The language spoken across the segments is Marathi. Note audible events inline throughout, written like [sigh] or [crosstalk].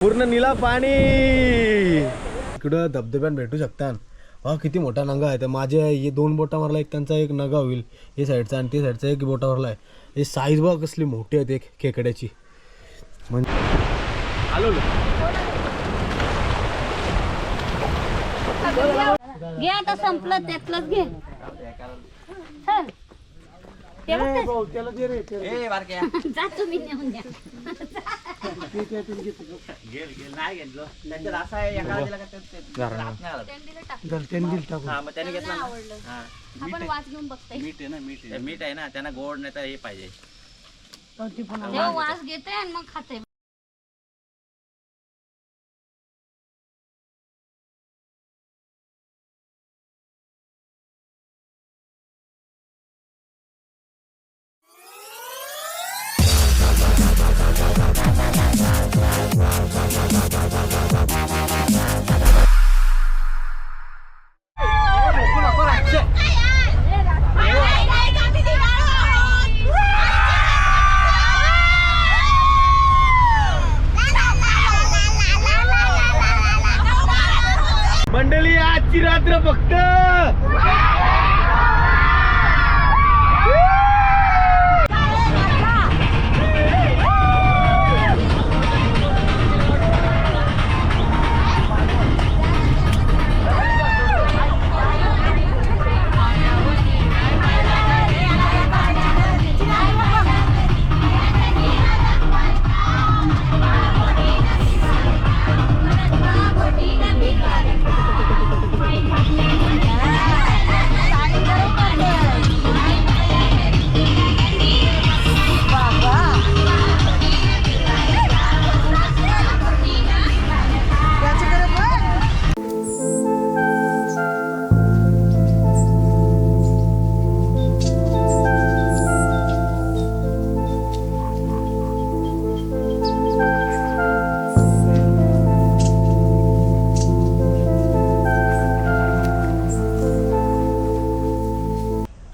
पूर्ण निला पाणी. इकडं धबधब्यान भेटू शकता हा किती मोठा नगा आहे. तर माझ्या हे दोन बोटावरला एक त्यांचा एक नगा होईल. हे साईडचा आणि ते साईडचा एक बोटावरला आहे हे साईज बघ कसली मोठी आहे ते खेकड्याची. म्हणजे आलो घे आता संपलं त्यातलंच घे. बघ. जा तुम्ही नेऊन द्या. त्याने आवडलं. आपण वाच घेऊन बघताय. मीठ आहे ना मीठ आहे. मीठ आहे ना त्यांना गोड नाही तर हे पाहिजे. तेव्हा वास घेते आणि मग खाते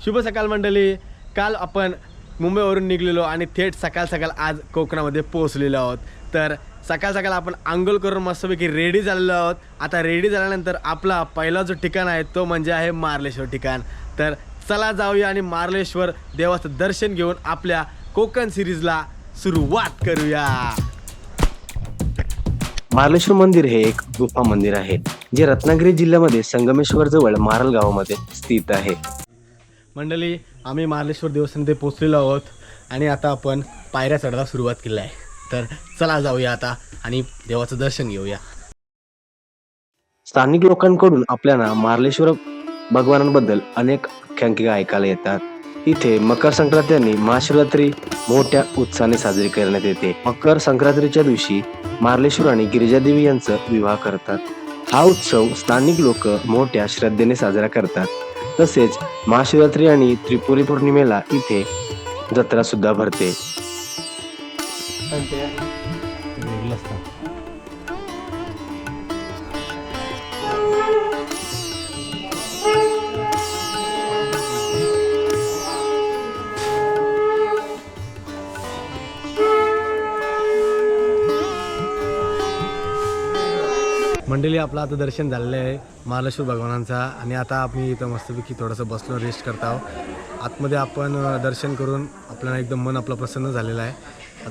शुभ सकाळ मंडळी. काल आपण मुंबईवरून निघलेलो आणि थेट सकाळ सकाळ आज कोकणामध्ये पोहोचलेलो आहोत. तर सकाळ सकाळ आपण आंघोळ करून मस्तपैकी रेडी झालेलो आहोत. आता रेडी झाल्यानंतर आपला पहिला जो ठिकाण आहे तो म्हणजे आहे मार्लेश्वर ठिकाण. तर चला जाऊया आणि मार्लेश्वर देवाचं दर्शन घेऊन आपल्या कोकण सिरीजला सुरुवात करूया. मार्लेश्वर मंदिर हे एक गुफा मंदिर आहे जे रत्नागिरी जिल्ह्यामध्ये संगमेश्वर जवळ मारल गावामध्ये स्थित आहे. मंडळी आम्ही मार्लेश्वर देवस्थान ते पोचलेलो आहोत आणि आता आपण पायऱ्या चढायला सुरुवात केली आहे. तर चला जाऊया आता आणि देवाचं दर्शन घेऊया. स्थानिक लोकांकडून आपल्याला मार्लेश्वर भगवानांबद्दल अनेक आख्यांकिका ऐकायला येतात. इथे मकर संक्रांती आणि महाशिवरात्री मोठ्या उत्साहाने साजरी करण्यात येते. मकर संक्रांतीच्या दिवशी मार्लेश्वर आणि गिरिजादेवी यांचा विवाह करतात. हा उत्सव स्थानिक लोक मोठ्या श्रद्धेने साजरा करतात. तसेच महाशिवरात्री आणि त्रिपुरी पौर्णिमेला इथे जत्रा सुद्धा भरते. आपलं आता दर्शन झालेलं आहे. महालेश्वर भगवानांचा. आणि आता आम्ही इथं मस्तपैकी थोडंसं बसलो रेस्ट करत आहोत. आतमध्ये आपण दर्शन करून आपल्याला एकदम मन आपलं प्रसन्न झालेलं आहे.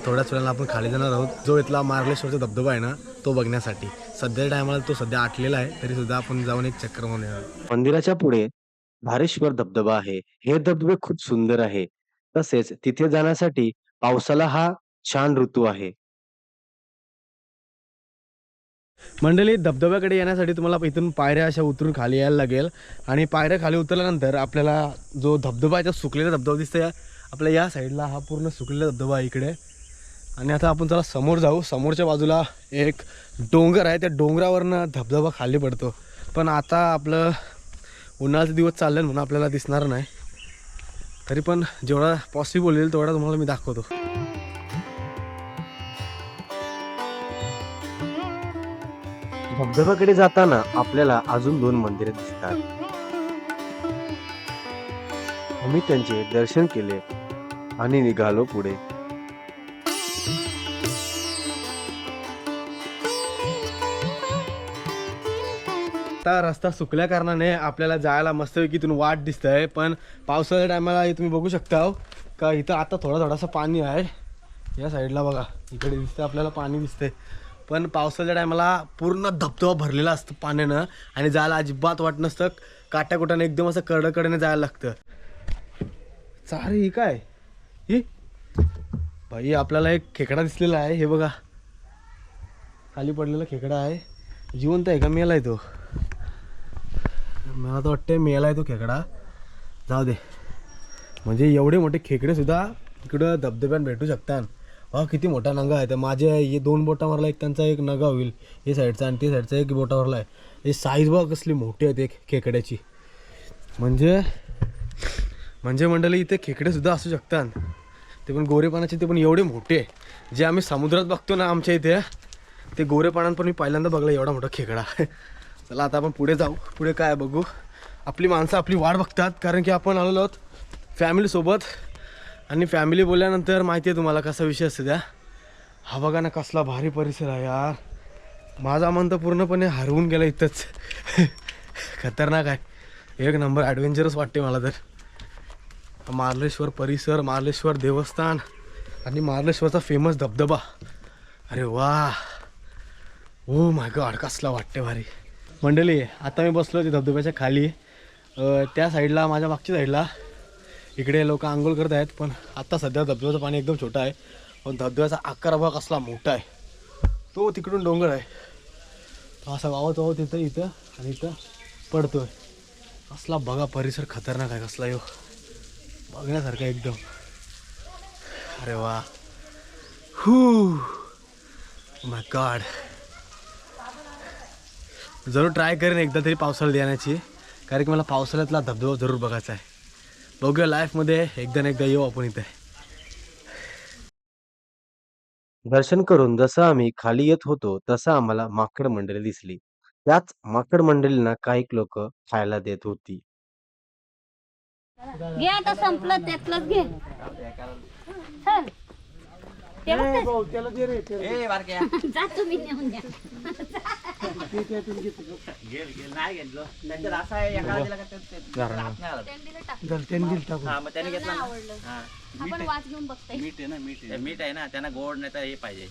थोड्याच वेळाला आपण खाली जाणार आहोत. जो इथला महालेश्वरचा धबधबा आहे ना तो बघण्यासाठी. सध्या टायमाला तो सध्या आटलेला आहे. तरी सुद्धा आपण जाऊन एक चक्कर म्हणून येणार मंदिराच्या पुढे भारेश्वर धबधबा आहे. हे धबधबे खूप सुंदर आहे. तसेच तिथे जाण्यासाठी पावसाला हा छान ऋतू आहे. मंडळी धबधब्याकडे येण्यासाठी तुम्हाला इथून पायऱ्या अशा उतरून खाली यायला लागेल. आणि पायऱ्या खाली उतरल्यानंतर आपल्याला जो धबधबा आहे सुकलेला धबधबा दिसतोय. आपल्या या साईडला हा पूर्ण सुकलेला धबधबा आहे इकडे. आणि आता आपण चला समोर जाऊ. समोरच्या बाजूला एक डोंगर आहे. त्या डोंगरावरनं धबधबा खाली पडतो. पण आता आपलं उन्हाळ्याचे दिवस चालले म्हणून आपल्याला दिसणार नाही. तरी पण जेवढा पॉसिबल होईल तेवढा तुम्हाला मी दाखवतो. धबधब्याकडे जाताना आपल्याला अजून दोन मंदिरे दिसतात. आम्ही त्यांचे दर्शन केले आणि निघालो पुढे. आता रस्ता सुकल्या कारणाने आपल्याला जायला मस्तपैकी इथून वाट दिसत आहे पण पावसाळ्या टायमाला तुम्ही बघू शकता हो. का इथं आता थोडा थोडासा पाणी आहे. या साईडला बघा इकडे दिसतंय आपल्याला पाणी दिसतंय. पण पावसाच्या टायमाला पूर्ण धबधबा भरलेला असतं पाण्यानं आणि जायला अजिबात वाट नसतं. काट्याकुट्याने एकदम असं कडकडेने जायला लागतं. चारे ही काय? ही? भाई आपल्याला एक खेकडा दिसलेला आहे. हे बघा. खाली पडलेला खेकडा आहे. जिवंत आहे का मेलाय तो? मला तर वाटते मेलाय तो खेकडा. जाऊ दे. म्हणजे एवढे मोठे खेकडे सुद्धा इकडं धबधब्यात भेटू शकतात. हा किती मोठा नंगा आहे. तर माझ्या हे दोन बोटावरला एक त्यांचा एक नगा होईल. हे साईडचा आणि ते साईडचा एक बोटावरला आहे हे साईज बघ कसली मोठी आहे ते खेकड्याची. म्हणजे म्हणजे मंडळी इथे खेकडेसुद्धा असू शकतात. ते पण गोरेपानाचे ते पण एवढे मोठे जे आम्ही समुद्रात बघतो ना आमच्या इथे ते गोरेपानात पण मी पहिल्यांदा बघलं एवढा मोठा खेकडा. चला आता आपण पुढे जाऊ. पुढे काय बघू. आपली माणसं आपली वाट बघतात कारण की आपण आलेलो आहोत फॅमिलीसोबत आणि फॅमिली बोलल्यानंतर माहिती आहे तुम्हाला कसा विषय असतो त्या? हा बघा ना कसला भारी परिसर आहे यार. माझा मन तर पूर्णपणे हरवून गेला इथंच. [laughs] खतरनाक आहे. एक नंबर ॲडव्हेंचरस वाटते मला तर. मार्लेश्वर परिसर मार्लेश्वर देवस्थान आणि मार्लेश्वरचा फेमस धबधबा. अरे वा. ओ माय गॉड कसला वाटते भारी. मंडळी आता मी बसलो ते धबधब्याच्या खाली. त्या साईडला माझ्या मागच्या साईडला इकडे लोक आंघोळ करत आहेत पण आता सध्या धबधब्याचं पाणी एकदम छोटं आहे. पण धबधब्याचा आकार भाग कसला मोठा आहे. तो तिकडून डोंगर आहे. तो असा वावत वावत येतं इथं आणि इथं पडतोय. असला बघा परिसर खतरनाक आहे कसला यो. बघण्यासारखा एकदम. अरे वा. हू. Oh माय गॉड जरूर ट्राय करेन एकदा तरी पावसाळ्यात येण्याची. कारण की मला पावसाळ्यातला धबधबा जरूर बघायचा आहे. बघूया लाईफमध्ये एकदा ना एकदा येऊ आपण इथे. दर्शन करून जसं आम्ही खाली येत होतो तसं आम्हाला माकड मंडळी दिसली. त्याच माकड मंडळींना काही लोक खायला देत होती. घे आता संपलं त्यातलंच घे. चल. ए बारक्या जा तुम्ही नेऊन द्या. [laughs] नाही घेतलो त्यांच्यात असं आहे एका दिला का ते- ते- हात नाही आला. हा मग त्याने घेतला ना. हा आपण वाच घेऊन बघताय मीठ आहे ना मीठ आहे. मीठ आहे ना त्यांना गोड नाही तर हे पाहिजे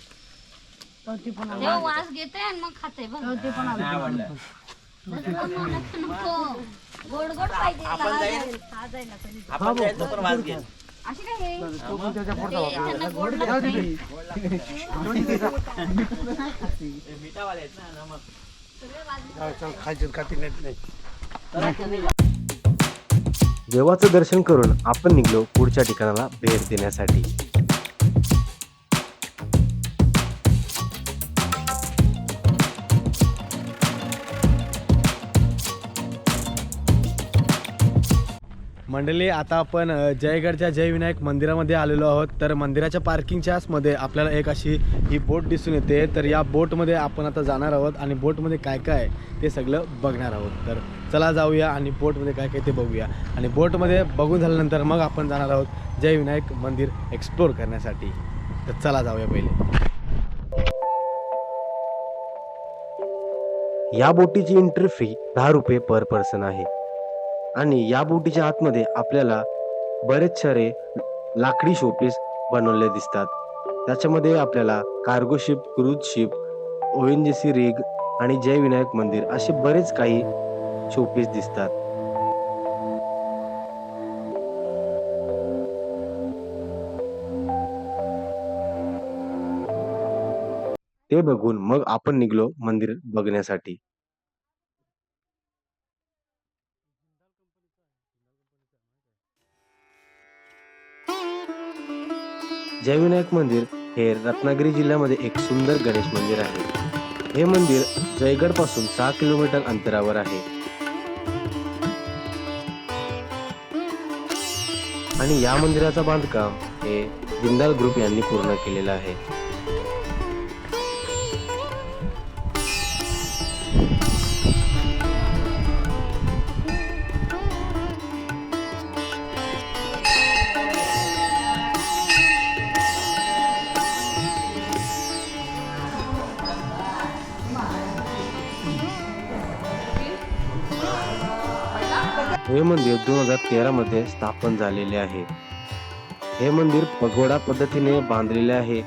तेव्हा वास घेते आणि मग खाते बघ नाही आवडलं नको गोड गोड पाहिजे आपण जाईल आपण पण वाज घेईल अशी काय हे? देवाचं दर्शन करून आपण निघलो पुढच्या ठिकाणाला भेट देण्यासाठी. मंडळी आता आपण जयगडच्या जयविनायक मंदिरामध्ये आलेलो आहोत. तर मंदिराच्या पार्किंगच्याच मध्ये आपल्याला एक अशी ही बोट दिसून येते. तर या बोटमध्ये आपण आता जाणार आहोत आणि बोटमध्ये काय काय आहे ते सगळं बघणार आहोत. तर चला जाऊया आणि बोटमध्ये काय काय ते बघूया. आणि बोटमध्ये बघून झाल्यानंतर मग आपण जाणार आहोत जयविनायक मंदिर एक्सप्लोर करण्यासाठी. तर चला जाऊया पहिले. या बोटीची एंट्री फी दहा रुपये पर पर्सन आहे. आणि या बोटीच्या आतमध्ये आपल्याला बरेच सारे लाकडी शोपीस बनवले दिसतात. त्याच्यामध्ये आपल्याला cargo ship cruise ship O N G C rig आणि जयविनायक मंदिर असे बरेच काही शोपीस दिसतात. ते बघून मग आपण निघलो मंदिर बघण्यासाठी. जयविनायक मंदिर हे रत्नागिरी जिल्ह्यामध्ये एक सुंदर गणेश मंदिर आहे. हे मंदिर जयगडपासून सहा किलोमीटर अंतरावर आहे. आणि या मंदिराचं बांधकाम हे जिंदाल ग्रुप यांनी पूर्ण केलेलं आहे. हे मंदिर दोन हजार तेरा मध्ये स्थापन झालेले आहे. हे मंदिर पगोडा पद्धतीने बांधलेले आहे.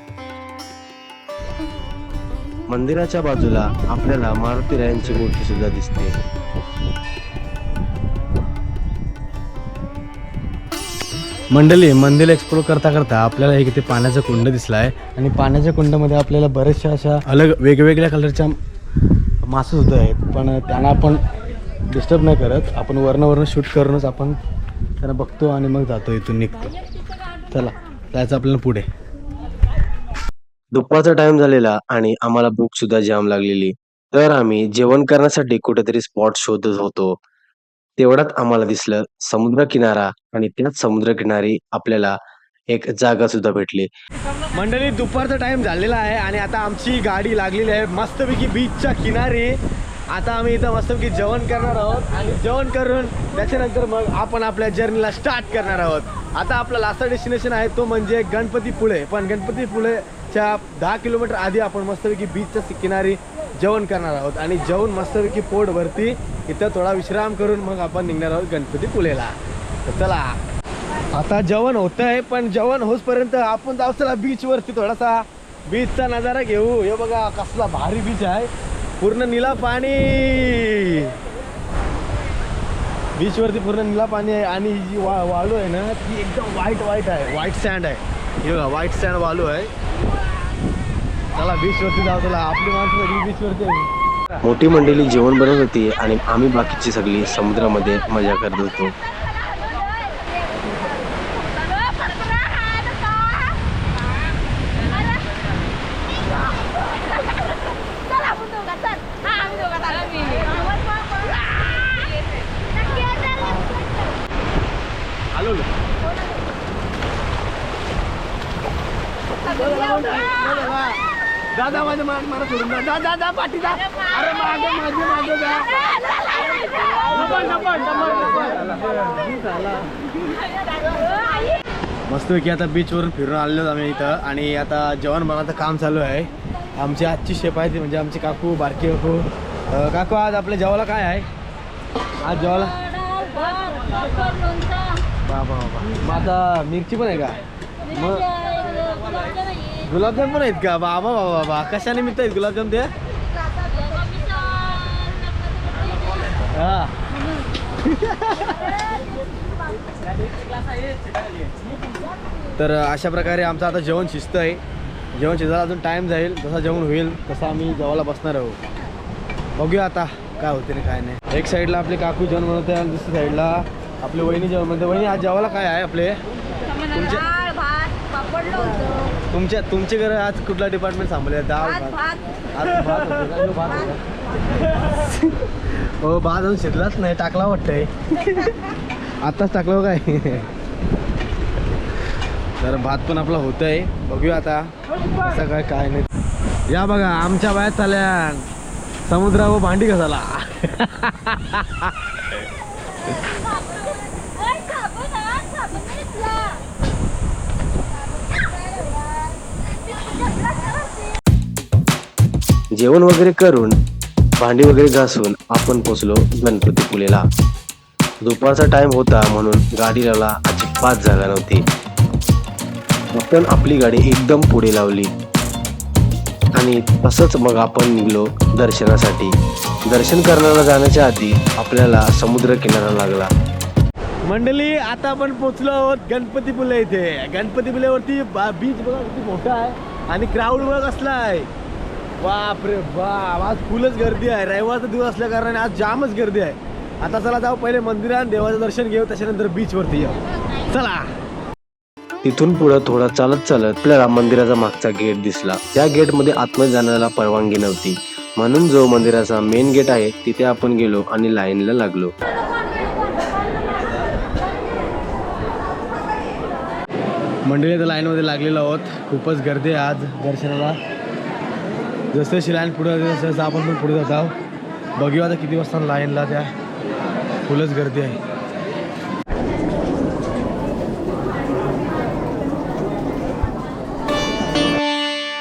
मंदिराच्या बाजूला आपल्याला मारुती रायांची मूर्ती सुद्धा दिसते. मंडळी मंदिर एक्सप्लोर करता करता आपल्याला एक इथे पाण्याचा कुंड दिसला आहे आणि पाण्याच्या कुंडामध्ये आपल्याला बऱ्याचशा अशा अलग वेगवेगळ्या कलरच्या मासे सुद्धा आहेत. पण त्यांना आपण डिस्टर्ब नाही करत. आपण वर्ण वर्ण शूट करूनच आपण त्यांना बघतो आणि मग जातो इथून निघतो. चला जायचं आपल्याला पुढे. दुपारचा टाइम झालेला आणि आम्हाला भूक सुद्धा जाम लागलेली. तर आम्ही जेवण करण्यासाठी कुठेतरी स्पॉट शोधत होतो. तेवढ्यात आम्हाला दिसलं समुद्र किनारा आणि त्याच समुद्र किनारी आपल्याला एक जागा सुद्धा भेटली. मंडळी दुपारचा टाइम झालेला आहे आणि आता आमची गाडी लागलेली आहे. मस्तपैकी बीचच्या किनारी. आता आम्ही इथं मस्तपैकी जेवण करणार आहोत. आणि जेवण करून त्याच्यानंतर मग आपण आपल्या जर्नीला स्टार्ट करणार आहोत. आता आपला लास्ट डेस्टिनेशन आहे तो म्हणजे गणपतीपुळे पण गणपतीपुळेच्या दहा किलोमीटर आधी आपण मस्तपैकी बीचच्या किनारी जेवण करणार आहोत. आणि जेवण मस्तपैकी पोटभरती इथं थोडा विश्राम करून मग आपण निघणार आहोत गणपतीपुळेला तर चला. आता जेवण होत आहे पण जेवण होसपर्यंत आपण जाऊ चला बीचवरती थोडासा बीचचा नजारा घेऊ. हे बघा कसला भारी बीच आहे. पूर्ण निला पाणी. बीच वरती पूर्ण निला पाणी आहे आणि जी वा वाळू आहे ना ती एकदम व्हाईट व्हाईट आहे. व्हाईट सँड आहे. हे बघा व्हाईट सँड वाळू आहे. चला बीच वरती जाऊ चला. आपली माणसं सगळी बीच वरती आहे. मोठी मंडळी जेवण बनवत होती आणि आम्ही बाकीची सगळी समुद्रामध्ये मजा करत होतो चल आपण दोघं चल हा आम्ही दोघं चाललो. नक्की येणार. आलो ना. दादा माझ्या माग मला सोडून जा. दादा जा पाठी जा. अरे मागे माझे मागे जा. डबल, मस्तपैकी आता बीचवरून फिरून आलेलो आम्ही इथं. आणि आता जेवण बनवायचं काम चालू आहे. आमची आजची शेप आहे ती म्हणजे आमची काकू बारकी काकू. काकू आज आपल्या जेवायला काय आहे? आज जेवायला? बाबा बाबा. मग आता मिरची पण आहे का? मग गुलाबजाम पण आहेत का? बाबा बाबा बाबा कशा निमित्त आहेत गुलाबजाम ते? हा. तर अशा प्रकारे आमचं आता जेवण शिस्त आहे. जेवण शिजायला अजून टाईम जाईल. जसा जेवण होईल तसं आम्ही जेवायला बसणार आहोत. बघूया आता काय होते ना काय नाही. एक साईडला आपले काकू जेवण बनवते आणि दुसऱ्या साईडला आपले वहिनी जेवण बनवते. वहिनी आज जेवायला काय आहे आपले? तुमच्या तुमच्या तुमचे घर आज कुठला डिपार्टमेंट सांभाळले? डाळ भात भात. भात. आज भात होते का? जो भात होता. हो भात अजून शिजलाच नाही टाकला वाटतंय. आत्ताच टाकलं हो काय? तर भात पण आपला होत आहे बघूया आता कसं काय काय नाही. या बघा आमच्या बायात चाल्या समुद्रा व भांडी घासाला जेवण वगैरे करून भांडी वगैरे घासून आपण पोचलो गणपतीपुलेला दुपारचा टाइम होता म्हणून गाडी लावला अजिबात जागा नव्हती. आपण आपली गाडी एकदम पुढे लावली. आणि तसंच मग आपण निघलो दर्शनासाठी. दर्शन करण्याला जाण्याच्या आधी आपल्याला समुद्र किनारा लागला. मंडळी आता आपण पोचलो आहोत गणपतीपुले इथे. गणपतीपुलेवरती बीच बघा किती मोठा आहे. आणि क्राऊड बघ असला आहे. बाप रे बाप आज फुलच गर्दी आहे. रविवारचा दिवस असल्या कारणाने आज जामच गर्दी आहे. आता चला जाऊ पहिले मंदिरात देवाचं दर्शन घेऊ त्याच्यानंतर बीच वरती येऊ. चला. तिथून पुढे थोडा चालत चालत आपल्याला मंदिराचा मागचा गेट दिसला. त्या गेटमध्ये आतमध्ये जाण्याला परवानगी नव्हती. म्हणून जो मंदिराचा मेन गेट आहे तिथे आपण गेलो आणि लाईनला लागलो. मंडळी आता लाईनमध्ये लागलेलो आहोत. खूपच गर्दी आहे आज दर्शनाला. जसं जशी लाईन पुढे जाते तसं जसं आपण पण पुढे जात आहोत. बघू आता किती वाजता लाईनला त्या फुलच गर्दी आहे.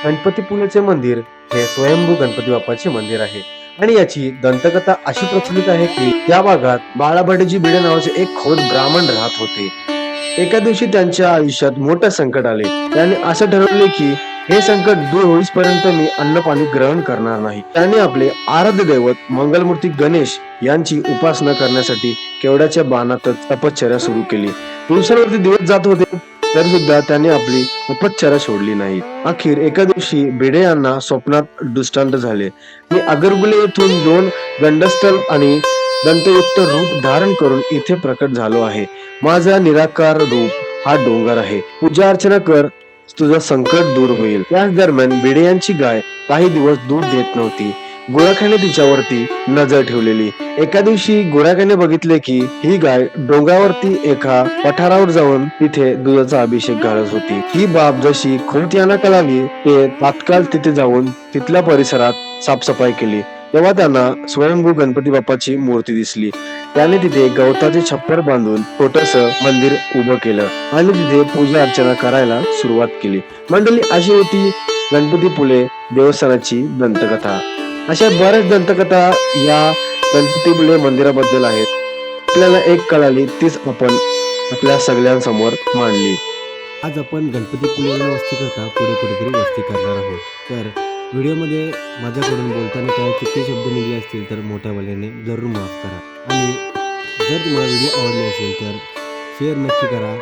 गणपतीपुलेचे मंदिर हे स्वयंभू गणपती बाप्पाचे मंदिर आहे. आणि याची दंतकथा अशी प्रचलित आहे की त्या भागात बाळाभटजी भिडे नावाचे एक खोद ब्राह्मण राहत होते. एका दिवशी त्यांच्या आयुष्यात मोठं संकट आले. त्यांनी असं ठरवले की हे संकट दूर होईपर्यंत मी अन्न पाणी ग्रहण करणार नाही. त्याने आपले आराध्य दैवत मंगलमूर्ती गणेश यांची उपासना करण्यासाठी केवड्याच्या बाणातच तपश्चर्या सुरू केली. दिवसांवरती दिवस जात होते तरी सुद्धा त्याने आपली उपचारा सोडली नाही अखेर एका दिवशी भिडे यांना स्वप्नात दृष्टांत झाले. मी अगरगुले येथून दोन दंडस्थल आणि दंतयुक्त रूप धारण करून इथे प्रकट झालो आहे. माझा निराकार रूप हा डोंगर आहे. पूजा अर्चना कर तुझं संकट दूर होईल. त्याच दरम्यान भिडे यांची गाय काही दिवस दूध देत नव्हती. गुराख्याने तिच्यावरती नजर ठेवलेली. एका दिवशी गुराख्याने बघितले की ही गाय डोंगरावरती एका पठारावर जाऊन तिथे दुधाचा अभिषेक घालत होती. ही बाब जशी खोत यांना कळाली ते तात्काळ तिथे जाऊन तिथल्या परिसरात साफसफाई केली. तेव्हा त्यांना स्वयंभू गणपती बाप्पाची मूर्ती दिसली. त्याने तिथे गवताचे छप्पर बांधून छोटस मंदिर उभं केलं आणि तिथे पूजा अर्चना करायला सुरुवात केली. मंडळी अशी होती गणपती पुले देवस्थानाची दंतकथा. अशा बऱ्याच दंतकथा या गणपती फुले मंदिराबद्दल आहेत. आपल्याला एक कळाली तीच आपण आपल्या सगळ्यांसमोर मांडली. आज आपण गणपती पुलेला वस्ती करता पुढे कुठेतरी वस्ती करणार आहोत. तर व्हिडिओमध्ये माझ्याकडून बोलताना काय चुकीचे शब्द निघले असतील तर मोठ्या वाल्याने जरूर माफ करा. आणि जर तुम्हाला व्हिडिओ आवडले असेल तर शेअर नक्की करा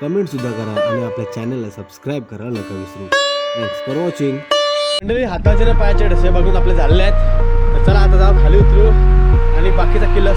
कमेंटसुद्धा करा आणि आपल्या चॅनलला सबस्क्राईब करा नका विसरू. थँक्स फॉर वॉचिंग मंडळी हाताचे ना पायाचे डसे बघून आपले झालेले आहेत. तर चला आता जाऊन खाली उतरू आणि बाकीचा किल्ला